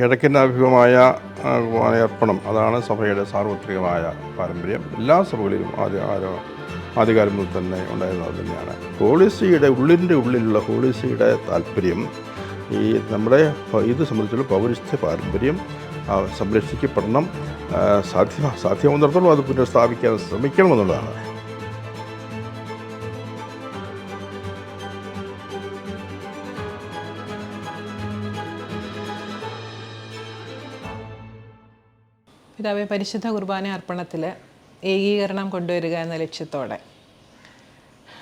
കിഴക്കിനാഭിമുഖമായ ആ, അർപ്പണം. അതാണ് സഭയുടെ സാർവത്രികമായ പാരമ്പര്യം. എല്ലാ സഭകളിലും ആദ്യ ആരോ ആദ്യകാലം മുതൽ തന്നെ ഉണ്ടായിരുന്നത് തന്നെയാണ്. പോളിസിയുടെ ഉള്ളിന്റെ ഉള്ളിലുള്ള പോളിസിയുടെ താല്പര്യം ഈ നമ്മുടെ ഇത് സംബന്ധിച്ചുള്ള പൗരസ്ത്യ പാരമ്പര്യം സംരക്ഷിക്കപ്പെടണം സാധ്യ സാധ്യമാകുന്നിടത്തോളം അത് പുനഃസ്ഥാപിക്കാൻ ശ്രമിക്കണമെന്നുള്ളതാണ്. പിതാവെ പരിശുദ്ധ കുർബാന അർപ്പണത്തിൽ ഏകീകരണം കൊണ്ടുവരിക എന്ന ലക്ഷ്യത്തോടെ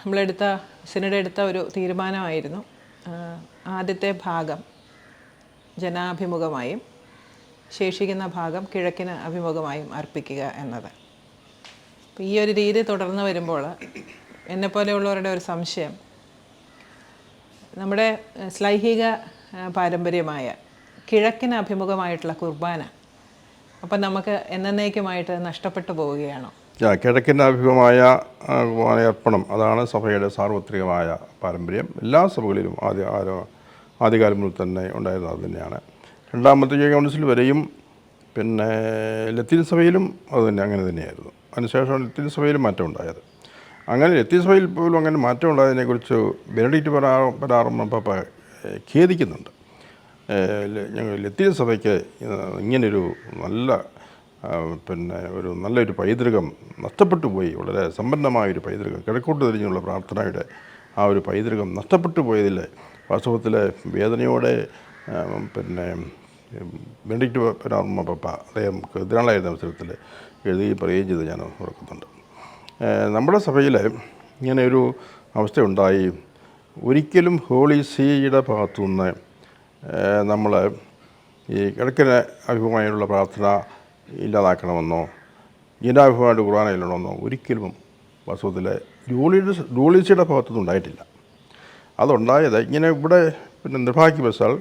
നമ്മളെടുത്ത സിനഡ് എടുത്ത ഒരു തീരുമാനമായിരുന്നു. ആദ്യത്തെ ഭാഗം ജനാഭിമുഖമായും ശേഷിക്കുന്ന ഭാഗം കിഴക്കിന് അഭിമുഖമായും അർപ്പിക്കുക എന്നത്. ഈ ഒരു രീതി തുടർന്ന് വരുമ്പോൾ എന്നെപ്പോലെയുള്ളവരുടെ ഒരു സംശയം നമ്മുടെ സ്ലൈഹിക പാരമ്പര്യമായ കിഴക്കിന് അഭിമുഖമായിട്ടുള്ള കുർബാന അപ്പം നമുക്ക് എന്നേക്കുമായിട്ട് നഷ്ടപ്പെട്ടു പോവുകയാണോ? കിഴക്കിന്റെ അഭിമുഖമായ അർപ്പണം അതാണ് സഭയുടെ സാർവത്രികമായ പാരമ്പര്യം. എല്ലാ സഭകളിലും ആദ്യ ആദ്യകാലം മുതൽ തന്നെ ഉണ്ടായിരുന്നത് തന്നെയാണ്. രണ്ടാമത്തെ കൗൺസിൽ വരെയും പിന്നെ ലത്തീൻ സഭയിലും അത് തന്നെ അങ്ങനെ തന്നെയായിരുന്നു. അതിനുശേഷം ലത്തീൻ സഭയിലും മാറ്റം ഉണ്ടായത്. അങ്ങനെ ലത്തീൻ സഭയിൽ പോലും അങ്ങനെ മാറ്റം ഉണ്ടായതിനെക്കുറിച്ച് ബെനഡിക്റ്റ് പരാ ഏഹ്, ഖേദിക്കുന്നുണ്ട്. ഞങ്ങൾ ലത്തീൻ സഭയ്ക്ക് ഇങ്ങനൊരു നല്ല പിന്നെ ഒരു നല്ലൊരു പൈതൃകം നഷ്ടപ്പെട്ടു പോയി. വളരെ സമ്പന്നമായൊരു പൈതൃകം. കിഴക്കോട്ട് തിരിഞ്ഞുള്ള പ്രാർത്ഥനയുടെ ആ ഒരു പൈതൃകം നഷ്ടപ്പെട്ടു പോയതിൽ വാസ്തവത്തിൽ വേദനയോടെ പിന്നെ ബെനഡിക്റ്റ് പരാർമ്മ പപ്പ അദ്ദേഹം എതിരാളായിരുന്ന അവസരത്തിൽ എഴുതി പറയുകയും ചെയ്ത് ഞാൻ ഓർക്കുന്നുണ്ട്. നമ്മുടെ സഭയിൽ ഇങ്ങനെ ഒരു അവസ്ഥയുണ്ടായി. ഒരിക്കലും ഹോളി സീയുടെ ഭാഗത്തുനിന്ന് നമ്മൾ ഈ കിഴക്കിന് അഭിമുഖമായുള്ള പ്രാർത്ഥന ഇല്ലാതാക്കണമെന്നോ ജനാഭിമുഖമായിട്ട് കുർബാന ഇല്ലണമെന്നോ ഒരിക്കലും വാസ്തവത്തിൽ ജൂളിയുടെ ഡ്യൂളിസിയുടെ ഭാഗത്തുനിന്ന് ഉണ്ടായിട്ടില്ല. അതുണ്ടായത് ഇങ്ങനെ ഇവിടെ പിന്നെ നിർഭാഗ്യവശാൽ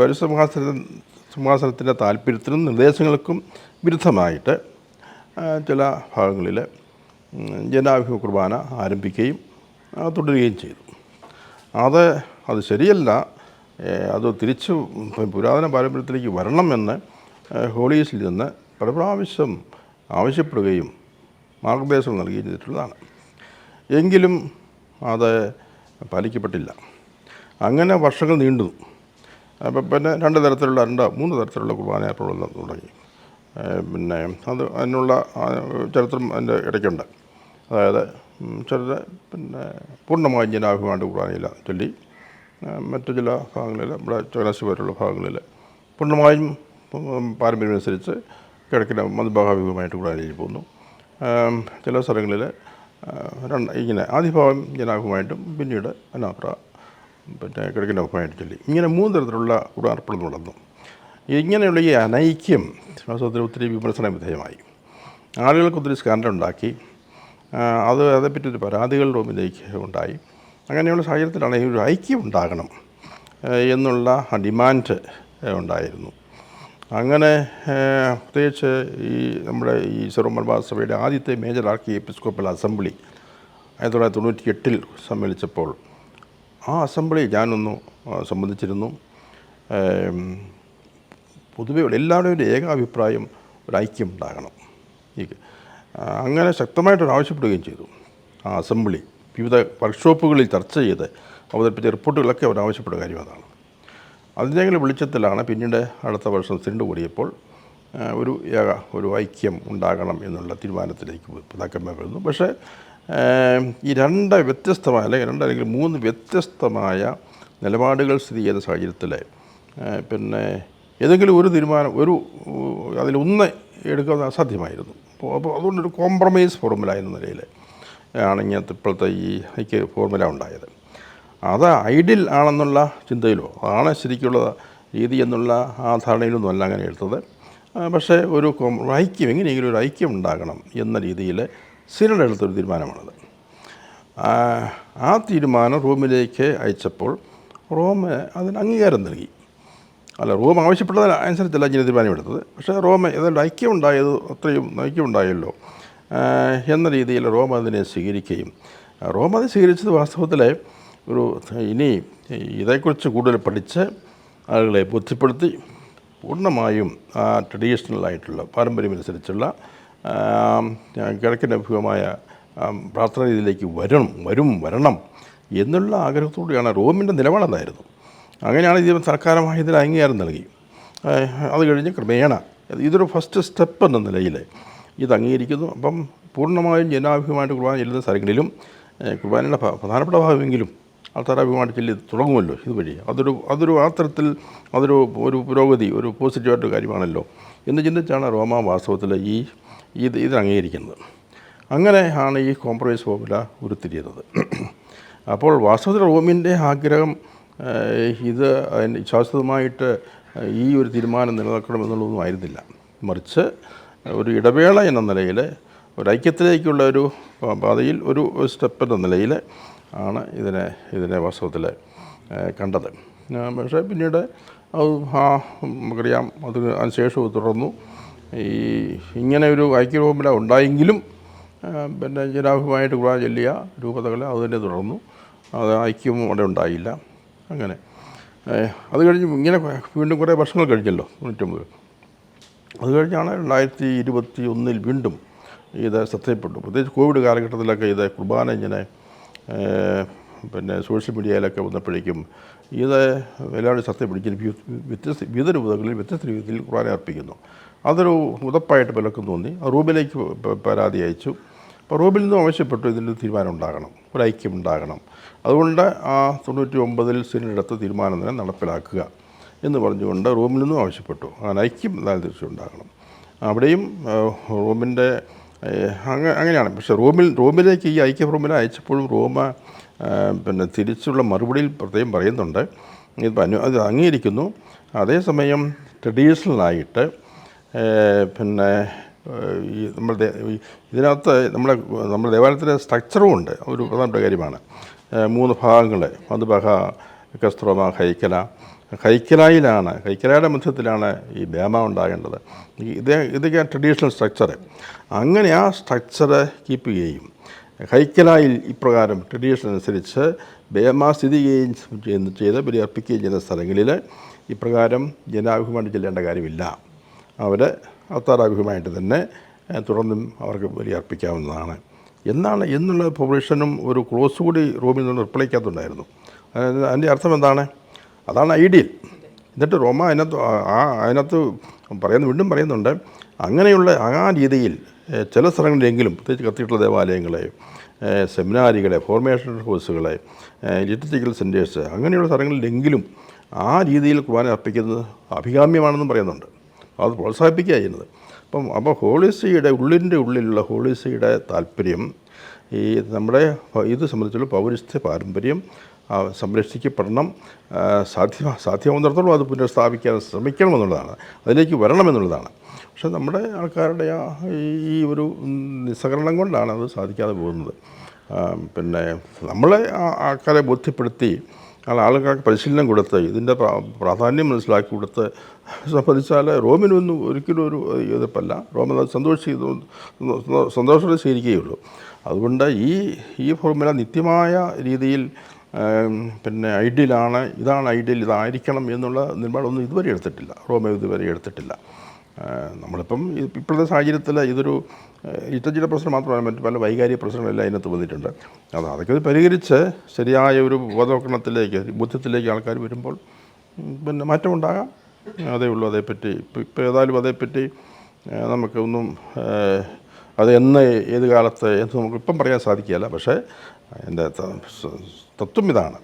വരു സിംഹാസന സിംഹാസനത്തിന്റെ താല്പര്യത്തിനും നിർദ്ദേശങ്ങൾക്കും വിരുദ്ധമായിട്ട് ചില ഭാഗങ്ങളിൽ ജനാഭിമുഖ കുർബാന ആരംഭിക്കുകയും തുടരുകയും ചെയ്തു. അത് അത് ശരിയല്ല. അത് തിരിച്ച് പുരാതന പാരമ്പര്യത്തിലേക്ക് വരണമെന്ന് ഹോളീസിൽ നിന്ന് പല പ്രാവശ്യം ആവശ്യപ്പെടുകയും മാർഗനിർദ്ദേശം നൽകുകയും ചെയ്തിട്ടുള്ളതാണ്. എങ്കിലും അത് പാലിക്കപ്പെട്ടില്ല. അങ്ങനെ വർഷങ്ങൾ നീണ്ടു. അപ്പം പിന്നെ രണ്ട് തരത്തിലുള്ള രണ്ട് മൂന്ന് തരത്തിലുള്ള കുർബാന ഏർപ്പെടുന്ന തുടങ്ങി. പിന്നെ അത് അതിനുള്ള ചരിത്രം അതിന്റെ ഇടയ്ക്കുണ്ട്. അതായത് ഉം, ചിലത് പിന്നെ പൂർണമായും ജനാഭിമാണ്ട് കുർബാനയില്ല ചൊല്ലി മറ്റു ചില ഭാഗങ്ങളിൽ നമ്മുടെ ചങ്ങനാശ്ശേരി പോലുള്ള ഭാഗങ്ങളിൽ പൂർണമായും പാരമ്പര്യമനുസരിച്ച് കിഴക്കിന് മതഭാഗാഭിമുഖമായിട്ട് കുർബാനയിൽ പോകുന്നു. ചില സ്ഥലങ്ങളിൽ രണ്ട് ഇങ്ങനെ ആദ്യ ഭാഗം ജനാഭിമായിട്ടും പിന്നീട് അനാപ്ര പിന്നെ കിഴക്കിന്റെ ഒപ്പമായിട്ട് ചൊല്ലി. ഇങ്ങനെ മൂന്ന് തരത്തിലുള്ള ഉടാർപ്പണം നടന്നു. ഇങ്ങനെയുള്ള ഈ അനൈക്യം വാസ്തവത്തിൽ ഒത്തിരി വിമർശന വിധേയമായി. ആളുകൾക്ക് ഒത്തിരി സ്കാൻഡൽ ഉണ്ടാക്കി അത് അതേപ്പറ്റി ഒരു പരാതികൾ റൂമിലേക്ക് ഉണ്ടായി. അങ്ങനെയുള്ള സാഹചര്യത്തിലാണ് ഈ ഒരു ഐക്യം ഉണ്ടാകണം എന്നുള്ള ഡിമാൻഡ് ഉണ്ടായിരുന്നു. അങ്ങനെ പ്രത്യേകിച്ച് ഈ നമ്മുടെ ഈ സെറോമർബാ സഭയുടെ ആദ്യത്തെ മേജർ ആർക്കി എപ്പിസ്കോപ്പൽ അസംബ്ലി ആയിരത്തി തൊള്ളായിരത്തി തൊണ്ണൂറ്റി എട്ടിൽ സമ്മേളിച്ചപ്പോൾ ആ അസംബ്ലി ഞാനൊന്ന് സംബന്ധിച്ചിരുന്നു. പൊതുവെ എല്ലാവരുടെയും ഒരു ഏകാഭിപ്രായം ഒരു ഐക്യം ഉണ്ടാകണം. ഈ അങ്ങനെ ശക്തമായിട്ടൊരു ആവശ്യപ്പെടുകയും ചെയ്തു ആ അസംബ്ലി. വിവിധ വർക്ക്ഷോപ്പുകളിൽ ചർച്ച ചെയ്ത് അവതരിപ്പിച്ച റിപ്പോർട്ടുകളൊക്കെ അവർ ആവശ്യപ്പെട്ട കാര്യം അതാണ്. അതിനെങ്കിലും വെളിച്ചത്തിലാണ് പിന്നീട് അടുത്ത വർഷം സിൻഡ് കൂടിയപ്പോൾ ഒരു ഏക ഒരു ഐക്യം ഉണ്ടാകണം എന്നുള്ള തീരുമാനത്തിലേക്ക് പിതാക്കന്മാർ വരുന്നു പക്ഷേ ഈ രണ്ട് വ്യത്യസ്തമായ അല്ലെങ്കിൽ രണ്ട് അല്ലെങ്കിൽ മൂന്ന് വ്യത്യസ്തമായ നിലപാടുകൾ സ്ഥിതി ചെയ്യുന്ന സാഹചര്യത്തിൽ പിന്നെ ഏതെങ്കിലും ഒരു തീരുമാനം ഒരു അതിലൊന്ന് എടുക്കുന്നത് അസാധ്യമായിരുന്നു അപ്പോൾ അപ്പോൾ അതുകൊണ്ടൊരു കോംപ്രമൈസ് ഫോർമുല എന്ന നിലയിൽ ആണ് ഇങ്ങനത്തെ ഇപ്പോഴത്തെ ഈ ഹൈക്ക് ഫോർമുല ഉണ്ടായത്. അത് ഐഡിൽ ആണെന്നുള്ള ചിന്തയിലോ അതാണ് ശരിക്കുള്ള രീതി എന്നുള്ള ആ ധാരണയിലൊന്നും അല്ല അങ്ങനെ എടുത്തത്. പക്ഷേ ഒരു ഐക്യം എങ്ങനെയെങ്കിലും ഒരു ഐക്യം ഉണ്ടാകണം എന്ന രീതിയിൽ സിനഡ് എടുത്തൊരു തീരുമാനമാണത്. ആ, തീരുമാനം റോമിലേക്ക് അയച്ചപ്പോൾ റോം അതിന് അംഗീകാരം നൽകി. അല്ല റോം ആവശ്യപ്പെട്ടത് അനുസരിച്ചല്ല ഇങ്ങനെ തീരുമാനമെടുത്തത് പക്ഷേ റോം ഏതായാലും ഐക്യം ഉണ്ടായത് അത്രയും ഐക്യം ഉണ്ടായല്ലോ. എന്ന രീതിയിൽ റോം അതിനെ സ്വീകരിക്കുകയും റോം അത് സ്വീകരിച്ചത് വാസ്തവത്തിൽ ഒരു ഇനി ഇതേക്കുറിച്ച് കൂടുതൽ പഠിച്ച് ആളുകളെ ബോധ്യപ്പെടുത്തി പൂർണമായും ആ ട്രഡീഷണൽ ആയിട്ടുള്ള പാരമ്പര്യമനുസരിച്ചുള്ള ആ, കിഴക്കൻ അഭിമുഖമായ പ്രാർത്ഥന രീതിയിലേക്ക് വരണം വരും വരണം എന്നുള്ള ആഗ്രഹത്തോടെയാണ് റോമിന്റെ നിലപാടെന്നായിരുന്നു അങ്ങനെയാണ് ഇത് സർക്കാരമായി ഇതിന് അംഗീകാരം നൽകി. അത് കഴിഞ്ഞ് ക്രമേണ ഇതൊരു ഫസ്റ്റ് സ്റ്റെപ്പ് എന്ന നിലയിൽ ഇത് അംഗീകരിക്കുന്നു അപ്പം പൂർണമായും ജനാഭിമാനമായിട്ട് കുർബാന ചെല്ലുന്ന സ്ഥലങ്ങളിലും കുർബാനയുടെ പ്രധാനപ്പെട്ട ഭാഗമെങ്കിലും ആൾക്കാരഭിമാനമായിട്ട് ചെല്ലി തുടങ്ങുമല്ലോ ഇതുവഴി. അതൊരു അതൊരു ആ തരത്തിൽ അതൊരു ഒരു പുരോഗതി ഒരു പോസിറ്റീവായിട്ടൊരു കാര്യമാണല്ലോ എന്ന് ചിന്തിച്ചാണ് റോമ വാസ്തവത്തിൽ ഈ ഇത് ഇത് അംഗീകരിക്കുന്നത് അങ്ങനെ ആണ് ഈ കോംപ്രമൈസ് ഫോർമുല ഉരുത്തിരിയുന്നത്. അപ്പോൾ വാസ്തവത്തിൽ റോമിന്റെ ആഗ്രഹം ഇത് ശാശ്വതമായിട്ട് ഈ ഒരു തീരുമാനം നിലനിൽക്കണമെന്നുള്ളതൊന്നും ആയിരുന്നില്ല. മറിച്ച് ഒരു ഇടവേള എന്ന നിലയിൽ ഒരു ഐക്യത്തിലേക്കുള്ള ഒരു പാതയിൽ ഒരു സ്റ്റെപ്പ് എന്ന നിലയിൽ ആണ് ഇതിനെ ഇതിനെ വാസ്തവത്തിൽ കണ്ടത്. പക്ഷേ പിന്നീട് അത് ആ നമുക്കറിയാം അത് അതിനുശേഷം തുടർന്നു. ഈ ഇങ്ങനെ ഒരു ഐക്യരൂപമില്ല ഉണ്ടായെങ്കിലും പിന്നെ ജനാഭിമായിട്ട് കൂടാൻ ചൊല്ലിയ രൂപതകൾ അത് തന്നെ തുടർന്നു. അത് ഐക്യവും അവിടെ ഉണ്ടായില്ല. അങ്ങനെ. അത് കഴിഞ്ഞ് ഇങ്ങനെ വീണ്ടും കുറേ വർഷങ്ങൾ കഴിഞ്ഞല്ലോ തൊണ്ണൂറ്റൊമ്പത്. അത് കഴിഞ്ഞാണ് രണ്ടായിരത്തി ഇരുപത്തി ഒന്നിൽ വീണ്ടും ഇത് ശ്രദ്ധയപ്പെട്ടു പ്രത്യേകിച്ച് കോവിഡ് കാലഘട്ടത്തിലൊക്കെ ഇത് കുർബാന ഇങ്ങനെ പിന്നെ സോഷ്യൽ മീഡിയയിലൊക്കെ വന്നപ്പോഴേക്കും ഇത് എല്ലാവരും ശ്രദ്ധ പിടിക്കുന്നു വ്യ- വ്യത്യസ്ത വിവിധ രൂപതകളിൽ വ്യത്യസ്ത രീതിയിൽ കുർബാന അർപ്പിക്കുന്നു. അതൊരു ഉതപ്പായിട്ട് പലർക്കും തോന്നി. റൂബിലേക്ക് പരാതി അയച്ചു. അപ്പോൾ റൂബിൽ നിന്നും ആവശ്യപ്പെട്ടു ഇതിന്റെ തീരുമാനം ഉണ്ടാകണം. ഒരു ഐക്യം ഉണ്ടാകണം. അതുകൊണ്ട് ആ തൊണ്ണൂറ്റി ഒമ്പതിൽ സിനിലെടുത്ത തീരുമാനം തന്നെ നടപ്പിലാക്കുക. എന്ന് പറഞ്ഞുകൊണ്ട് റൂമിൽ നിന്നും ആവശ്യപ്പെട്ടു. അങ്ങനെ ഐക്യം തീർച്ചയായും ഉണ്ടാകണം. അവിടെയും റോമിന്റെ അങ്ങ അങ്ങനെയാണ്. പക്ഷേ റൂമിൽ റൂമിലേക്ക് ഈ ഐക്യ റൂമിൽ അയച്ചപ്പോഴും റോമ പിന്നെ തിരിച്ചുള്ള മറുപടിയിൽ പ്രത്യേകം പറയുന്നുണ്ട്. ഇത് അനു അത് അംഗീകരിക്കുന്നു. അതേസമയം ട്രഡീഷണലായിട്ട് പിന്നെ ഈ നമ്മൾ ഇതിനകത്ത് നമ്മുടെ നമ്മുടെ ദേവാലയത്തിന്റെ സ്ട്രക്ചറും ഉണ്ട്. ഒരു പ്രധാനപ്പെട്ട കാര്യമാണ്. മൂന്ന് ഭാഗങ്ങൾ മധുബഹ കസ്ത്രോമ ഹൈക്കല. ഹൈക്കലായിലാണ് ഹൈക്കലയുടെ മധ്യത്തിലാണ് ഈ ബേമ ഉണ്ടാകേണ്ടത്. ഇത് ഇതൊക്കെ ട്രഡീഷണൽ സ്ട്രക്ചർ അങ്ങനെ ആ സ്ട്രക്ചർ കീപ്പ് ചെയ്യും ഹൈക്കലായിൽ ഇപ്രകാരം ട്രഡീഷൻ അനുസരിച്ച് ബേമ സ്ഥിതി ചെയ്യുകയും ചെയ്ത് ബലിയർപ്പിക്കുകയും ചെയ്യുന്ന സ്ഥലങ്ങളിൽ ഇപ്രകാരം ജനാഭിമാനം ചെല്ലേണ്ട കാര്യമില്ല. അവർ അത്താറാഭിമായിട്ട് തന്നെ തുടർന്നും അവർക്ക് ബലിയർപ്പിക്കാവുന്നതാണ്. എന്നാണ് എന്നുള്ള പ്രൊവിഷനും ഒരു ക്ലോസ് കൂടി റൂമിൽ നിന്ന് റിപ്ലൈക്കകത്തുണ്ടായിരുന്നു അതായത് അതിന്റെ അർത്ഥം എന്താണ്? അതാണ് ഐഡിയൽ എന്നിട്ട് റോമ അതിനകത്ത് ആ- അതിനകത്ത് പറയുന്നു വീണ്ടും പറയുന്നുണ്ട് അങ്ങനെയുള്ള ആ രീതിയിൽ ചില സ്ഥലങ്ങളിലെങ്കിലും പ്രത്യേകിച്ച് കത്തീഡ്രൽ ദേവാലയങ്ങളെ സെമിനാരികളെ ഫോർമേഷൻ കോഴ്സുകളെ ലിറ്ററ്റിക്കൽ സെന്റേഴ്സ് അങ്ങനെയുള്ള സ്ഥലങ്ങളിലെങ്കിലും ആ രീതിയിൽ കുർബാന അർപ്പിക്കുന്നത് അഭികാമ്യമാണെന്നും പറയുന്നുണ്ട്. അത് പ്രോത്സാഹിപ്പിക്കുക ചെയ്യുന്നത്. അപ്പം അപ്പോൾ ഹോളിസിയുടെ ഉള്ളിന്റെ ഉള്ളിലുള്ള ഹോളിസിയുടെ താല്പര്യം ഈ നമ്മുടെ ഇത് സംബന്ധിച്ചുള്ള പൗരസ്ത്യ പാരമ്പര്യം സംരക്ഷിക്കപ്പെടണം. സാധ്യ സാധ്യമാകുന്നിടത്തോളം അത് പുനഃസ്ഥാപിക്കാൻ ശ്രമിക്കണമെന്നുള്ളതാണ്. അതിലേക്ക് വരണമെന്നുള്ളതാണ്. പക്ഷേ നമ്മുടെ ആൾക്കാരുടെ ആ ഈ- ഒരു നിസ്സഹകരണം കൊണ്ടാണ് അത് സാധിക്കാതെ പോകുന്നത്. പിന്നെ നമ്മളെ ആൾക്കാരെ ബോധ്യപ്പെടുത്തി ആളുകൾക്ക് പരിശീലനം കൊടുത്ത് ഇതിന്റെ പ്രാ- പ്രാധാന്യം മനസ്സിലാക്കി കൊടുത്ത് സംബന്ധിച്ചാൽ റോമിനൊന്നും ഒരിക്കലും ഒരു എതിർപ്പല്ല. റോമൻ അത് സന്തോഷിച്ച് സന്തോഷത്തോടെ സ്വീകരിക്കുകയുള്ളൂ അതുകൊണ്ട് ഈ ഈ ഫോർമുല നിത്യമായ രീതിയിൽ പിന്നെ ഐഡിയലാണ് ഇതാണ് ഐഡിയൽ ഇതായിരിക്കണം എന്നുള്ള നിലപാടൊന്നും ഇതുവരെ എടുത്തിട്ടില്ല. റോമ ഇതുവരെ എടുത്തിട്ടില്ല. നമ്മളിപ്പം ഇപ്പോഴത്തെ സാഹചര്യത്തിൽ ഇതൊരു ഇറ്റച്ചിയുടെ പ്രശ്നം മാത്രമല്ല മറ്റു പല വൈകാരിക പ്രശ്നങ്ങളെല്ലാം അതിനകത്ത് വന്നിട്ടുണ്ട്. അത് അതൊക്കെ പരിഹരിച്ച് ശരിയായ ഒരു ബോധവൽക്കരണത്തിലേക്ക് ബുദ്ധത്തിലേക്ക് ആൾക്കാർ വരുമ്പോൾ പിന്നെ മാറ്റമുണ്ടാകാം അതേ ഉള്ളൂ അതേപ്പറ്റി. ഇപ്പം ഇപ്പോൾ ഏതായാലും അതേപ്പറ്റി നമുക്ക് ഒന്നും അത് എന്ന് ഏത് കാലത്ത് എന്ന് നമുക്ക് ഇപ്പം പറയാൻ സാധിക്കുകയില്ല. പക്ഷേ എൻ്റെ ത- സ- തത്വം ഇതാണ്